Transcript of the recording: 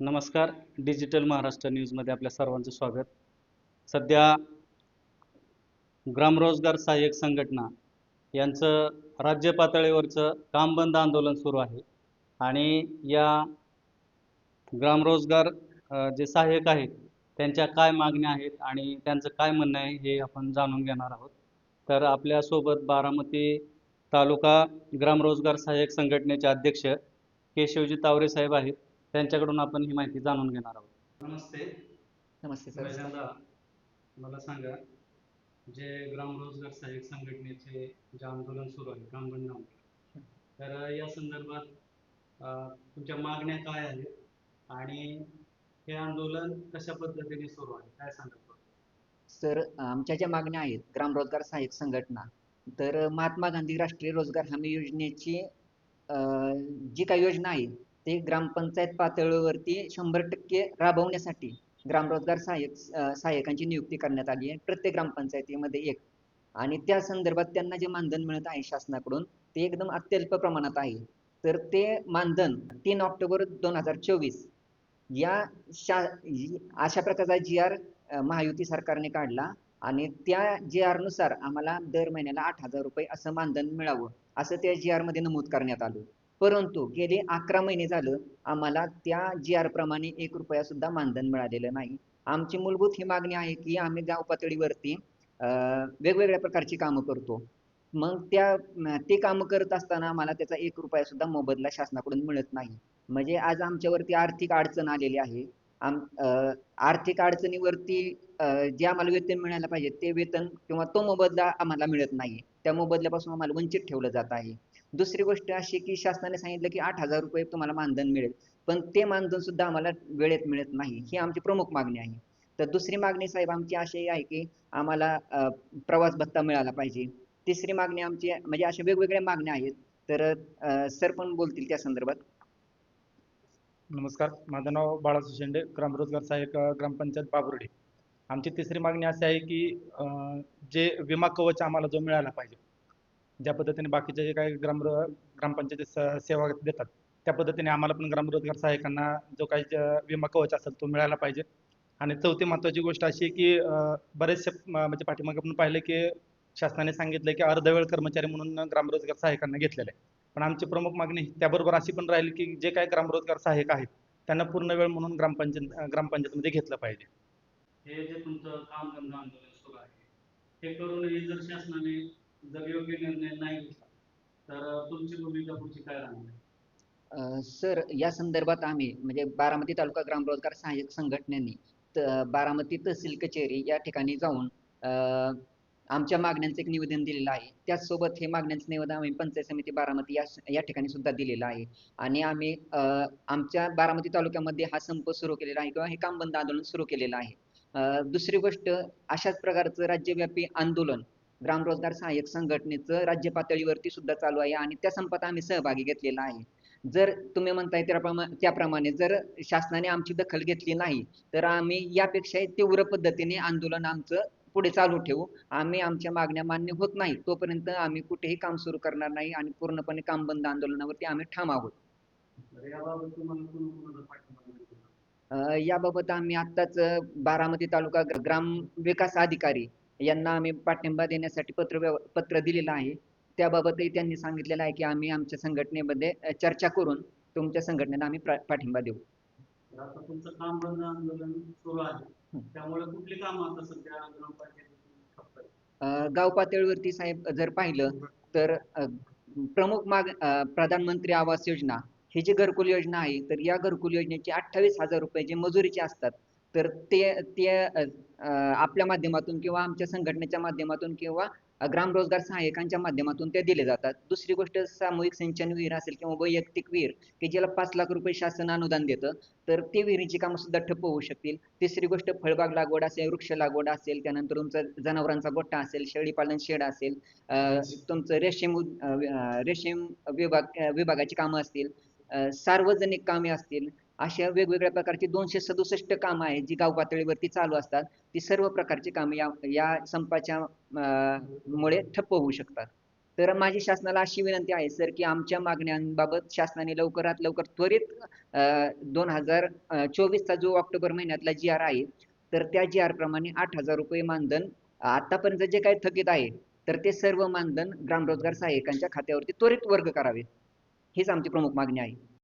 नमस्कार. डिजिटल महाराष्ट्र न्यूजमध्ये आपल्या सर्वांचं स्वागत. सध्या ग्रामरोजगार सहाय्यक संघटना यांचं राज्य पातळीवरचं काम बंद आंदोलन सुरू आहे. आणि या ग्रामरोजगार जे सहाय्यक आहेत त्यांच्या काय मागण्या आहेत आणि त्यांचं काय म्हणणं आहे हे आपण जाणून घेणार आहोत. तर आपल्यासोबत बारामती तालुका ग्रामरोजगार सहाय्यक संघटनेचे अध्यक्ष केशवजी तावरे साहेब आहेत. त्यांच्याकडून आपण ही माहिती जाणून घेणार आहोत. नमस्ते. नमस्ते सर. पहिल्यांदा मला सांगा जे ग्रामरोजगार सहाय्यक संघटनेचे जे आंदोलन सुरू आहे आंदोलन तर या संदर्भात तुमच्या मागण्या काय आहेत आणि हे आंदोलन कशा पद्धतीने सुरू आहे? काय सांगा सर आमच्या ज्या मागण्या आहेत ग्रामरोजगार सहाय्यक संघटना तर महात्मा गांधी राष्ट्रीय रोजगार हमी योजनेची अं, जी काही योजना आहे ते ग्रामपंचायत पातळीवरती शंभर टक्के राबवण्यासाठी ग्रामरोजगार सहाय्यक सहाय्यकांची नियुक्ती करण्यात आली आहे. प्रत्येक ग्रामपंचायतीमध्ये एक. आणि त्या संदर्भात त्यांना जे मानधन मिळत आहे शासनाकडून ते एकदम अत्यल्प प्रमाणात आहे. तर ते मानधन तीन ऑक्टोबर दोन हजार चोवीस या शा अशा प्रकारचा जी आर महायुती सरकारने काढला आणि त्या जी आरनुसार आम्हाला दर महिन्याला आठ हजार रुपये असं मानधन मिळावं असं त्या जी आरमध्ये नमूद करण्यात आलं. परंतु गेले अकरा महिने झालं आम्हाला त्या जी आर प्रमाणे एक रुपया सुद्धा मानधन मिळालेलं नाही. आमची मूलभूत ही मागणी आहे की आम्ही गाव पातळीवरती वेगवेगळ्या प्रकारची कामं करतो. मग त्या ते कामं करत असताना आम्हाला त्याचा एक रुपया सुद्धा मोबदला शासनाकडून मिळत नाही. म्हणजे आज आमच्यावरती आर्थिक अडचण आलेली आहे. आम आर्थिक अडचणीवरती जे आम्हाला वेतन मिळायला पाहिजे ते वेतन किंवा तो मोबदला आम्हाला मिळत नाही. त्या मोबदल्यापासून आम्हाला वंचित ठेवलं जात आहे. दुसरी गोष्ट अशी की शासनाने सांगितलं की आठ हजार रुपये तुम्हाला मानधन मिळेल. पण ते मानधन सुद्धा आम्हाला वेळेत मिळत नाही. ही आमची प्रमुख मागणी आहे. तर दुसरी मागणी साहेब आमची अशी आहे की आम्हाला प्रवास भत्ता मिळाला पाहिजे. तिसरी मागणी आमची म्हणजे अशा वेगवेगळ्या मागण्या आहेत. तर सर पण बोलतील त्या संदर्भात. नमस्कार. माझं नाव बाळासू शेंडे ग्रामरोजगार सहाय्यक ग्रामपंचायत बाबुर्डे. आमची तिसरी मागणी अशी आहे की जे विमा कवच आम्हाला जो मिळाला पाहिजे ज्या पद्धतीने बाकीचे जे काही ग्राम ग्रामपंचायती सेवा देतात त्या पद्धतीने आम्हाला पण ग्रामरोजगार सहाय्यकांना जो काही विमा कवच असेल तो मिळाला पाहिजे. आणि चौथी महत्त्वाची गोष्ट अशी आहे की बरेचसे म्हणजे पाठीमागे पण पाहिलं की शासनाने सांगितलं की अर्धवेळ कर्मचारी म्हणून ग्रामरोजगार सहाय्यकांना घेतलेलं आहे पण आमची प्रमुख मागणी त्याबरोबर अशी पण राहिली की जे काही ग्रामरोजगार सहाय्यक आहेत त्यांना पूर्ण वेळ म्हणून ग्रामपंचायत ग्रामपंचायतमध्ये घेतलं पाहिजे. हे जे तुमचं काम आंदोलन सुरू आहे हे करून जर शासनाने जर योग्य निर्णय नाही घेतला तर तुमची भूमिका पुढची काय राहणार? अ, सर या संदर्भात आम्ही म्हणजे बारामती तालुका ग्रामरोजगार सहाय्यक संघटनेने त- बारामती तहसील कचेरी या ठिकाणी जाऊन अ, आमच्या मागण्यांचं एक निवेदन दिलेलं आहे. त्याचसोबत हे मागण्यांचं निवेदन आम्ही पंचायत समिती बारामती या या ठिकाणी सुद्धा दिलेलं आहे. आणि आम्ही अ, आमच्या बारामती तालुक्यामध्ये हा संप सुरू केलेला आहे किंवा हे काम बंद आंदोलन सुरू केलेलं आहे. अ, दुसरी गोष्ट अशाच प्रकारचं राज्यव्यापी आंदोलन ग्रामरोजगार सहाय्यक संघटनेचं राज्य पातळीवरती सुद्धा चालू आहे आणि त्या संपात आम्ही सहभागी घेतलेला आहे. जर तुम्ही म्हणताय त्याप्रमाणे त्याप्रमाणे जर शासनाने आमची दखल घेतली नाही तर आम्ही यापेक्षा तीव्र पद्धतीने आंदोलन आमचं पुढे चालू ठेवू. आम्ही आमच्या मागण्या मान्य होत नाही तोपर्यंत आम्ही कुठेही काम सुरू करणार नाही आणि पूर्णपणे काम बंद आंदोलनावरती आम्ही ठाम आहोत. याबाबत आम्ही आत्ताच बारामती तालुका ग्र- ग्राम विकास अधिकारी यांना आम्ही पाठिंबा देण्यासाठी पत्र व्यव- पत्र दिलेलं आहे त्याबाबतही त्यांनी सांगितलेलं आहे की आम्ही आमच्या संघटनेमध्ये चर्चा करून तुमच्या संघटनेला आम्ही पाठिंबा देऊ तर आता तुमचं काम बंद आंदोलन सुरू आहे. त्यामुळे कुठली कामं आता सध्या ग्रामपंचायतीतून ठप्प आहेत? अ, गाव पातळीवरती साहेब जर पाहिलं तर प्रमुख माग प्रधानमंत्री आवास योजना ही जी घरकुल योजना आहे तर या घरकुल योजनेचे अठ्ठावीस हजार रुपये जे मजुरीचे असतात तर ते ते आपल्या माध्यमातून किंवा आमच्या संघटनेच्या माध्यमातून किंवा ग्राम ग्रामरोजगार सहाय्यकांच्या माध्यमातून ते दिले जातात. दुसरी गोष्ट सामूहिक सिंचन विहीर असेल किंवा वैयक्तिक विहीर की ज्याला पाच लाख रुपये शासन अनुदान देतं तर ते विहिरीची कामं सुद्धा ठप्प होऊ शकतील. तिसरी गोष्ट फळबाग लागवड असेल वृक्ष लागवड असेल त्यानंतर तुमचं जनावरांचा गोठा असेल शेळीपालन शेड असेल तुमचं रेशीम उद- रेशीम विभाग विभागाची कामं असतील सार्वजनिक कामे असतील अशा वेगवेगळ्या प्रकारची दोनशे सदुसष्ट कामं आहेत जी गाव पातळीवरती चालू असतात. ती सर्व प्रकारची कामं या या संपाच्या मुळे ठप्प होऊ शकतात. तर माझी शासनाला अशी विनंती आहे सर की आमच्या मागण्यांबाबत शासनाने लवकरात लवकर त्वरित दोन हजार चोवीसचा जो ऑक्टोबर महिन्यातला जी आर आहे तर त्या जी आर प्रमाणे आठ हजार रुपये मानधन आतापर्यंत जे काही थकीत आहे तर ते सर्व मानधन ग्रामरोजगार सहाय्यकांच्या खात्यावरती त्वरित वर्ग करावे. हीच आमची प्रमुख मागणी आहे.